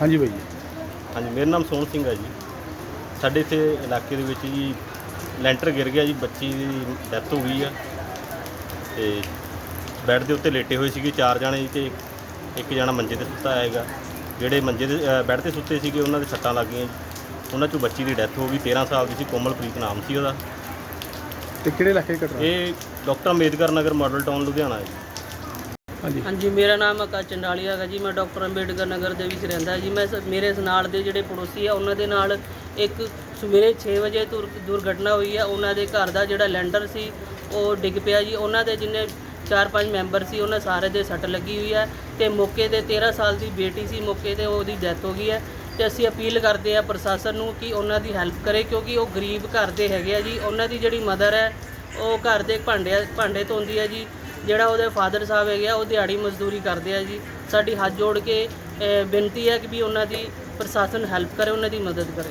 ਹਾਂਜੀ ਬਾਈ ਜੀ। ਹਾਂਜੀ ਮੇਰਾ ਨਾਮ ਸੋਹਣ ਸਿੰਘ ਹੈ ਜੀ। ਸਾਡੇ ਇੱਥੇ ਇਲਾਕੇ ਦੇ ਵਿੱਚ ਜੀ ਲੈਂਟਰ ਗਿਰ ਗਿਆ ਜੀ ਬੱਚੀ ਦੀ ਡੈਥ ਹੋ ਗਈ ਆ। ਤੇ ਬੈੱਡ ਦੇ ਉੱਤੇ ਲੇਟੇ ਹੋਏ ਸੀਗੇ ਚਾਰ ਜਣੇ ਜੀ ਤੇ ਇੱਕ ਜਣਾ ਮੰਜੇ ਤੇ ਸੁੱਤਾ ਹੈਗਾ। ਜਿਹੜੇ ਮੰਜੇ ਦੇ ਅ, ਬੈੱਡ ਤੇ ਸੁੱਤੇ ਸੀਗੇ ਉਹਨਾਂ ਦੇ ਸੱਟਾਂ ਲੱਗ ਗਈਆਂ ਜੀ। ਉਹਨਾਂ ਚੋਂ ਬੱਚੀ ਦੀ ਡੈਥ ਹੋ ਗਈ। 13 ਸਾਲ ਦੀ ਸੀ ਕੋਮਲਪ੍ਰੀਤ ਨਾਮ ਸੀ ਉਹਦਾ। ਤੇ ਕਿਹੜੇ ਇਲਾਕੇ ਦੀ ਘਟਨਾ? ਇਹ doctor Ambedkar Nagar model town Ludhiana ਹੈ ਜੀ। ਹਾਂਜੀ। ਹਾਂਜੀ, ਮੇਰਾ ਨਾਮ ਆਕਾਸ਼ ਚੰਡਾਲੀਆ ਹੈਗਾ ਜੀ। ਮੈਂ ਡਾਕਟਰ ਅੰਬੇਡਕਰ ਨਗਰ ਦੇ ਵਿੱਚ ਰਹਿੰਦਾ ਜੀ। ਮੈਂ ਸ- ਮੇਰੇ ਇਸ ਨਾਲ ਦੇ ਜਿਹੜੇ ਪੜੋਸੀ ਆ, ਉਹਨਾਂ ਦੇ ਨਾਲ ਇੱਕ ਸਵੇਰੇ 6 ਵਜੇ ਦੁਰ- ਦੁਰਘਟਨਾ ਹੋਈ ਆ। ਉਹਨਾਂ ਦੇ ਘਰ ਦਾ ਜਿਹੜਾ ਲੈਂਡਰ ਸੀ, ਉਹ ਡਿੱਗ ਪਿਆ ਜੀ। ਉਹਨਾਂ ਦੇ ਜਿੰਨੇ ਚਾਰ ਪੰਜ ਮੈਂਬਰ ਸੀ, ਉਹਨਾਂ ਸਾਰੇ ਦੇ ਸੱਟ ਲੱਗੀ ਹੋਈ ਹੈ ਤੇ ਮੌਕੇ ਤੇ 13 ਸਾਲ ਦੀ ਬੇਟੀ ਸੀ। ਮੌਕੇ ਤੇ ਉਹਦੀ ਡੈਥ ਹੋ ਗਈ ਹੈ ਤੇ ਅਸੀਂ ਅਪੀਲ ਕਰਦੇ ਆ ਪ੍ਰਸ਼ਾਸਨ ਨੂੰ ਕਿ ਉਹਨਾਂ ਦੀ ਹੈਲਪ ਕਰੇ, ਕਿਉਂਕਿ ਉਹ ਗਰੀਬ ਘਰ ਦੇ ਹੈਗੇ ਆ ਜੀ। ਉਹਨਾਂ ਦੀ ਜਿਹੜੀ ਮਦਰ ਹੈ, ਉਹ ਘਰ ਦੇ ਭਾਂਡੇ ਭਾਂਡੇ ਧੋਂਦੀ ਹੈ ਜੀ। ਜਿਹੜਾ ਉਹਦੇ ਫਾਦਰ ਸਾਹਿਬ ਹੈਗੇ ਆ, ਉਹ ਦਿਹਾੜੀ ਮਜ਼ਦੂਰੀ ਕਰਦੇ ਆ ਜੀ। ਸਾਡੀ ਹੱਥ ਜੋੜ ਕੇ ਬੇਨਤੀ ਹੈ ਕਿ ਵੀ ਉਹਨਾਂ ਦੀ ਪ੍ਰਸ਼ਾਸਨ ਹੈਲਪ ਕਰੇ, ਉਹਨਾਂ ਦੀ ਮਦਦ ਕਰੇ।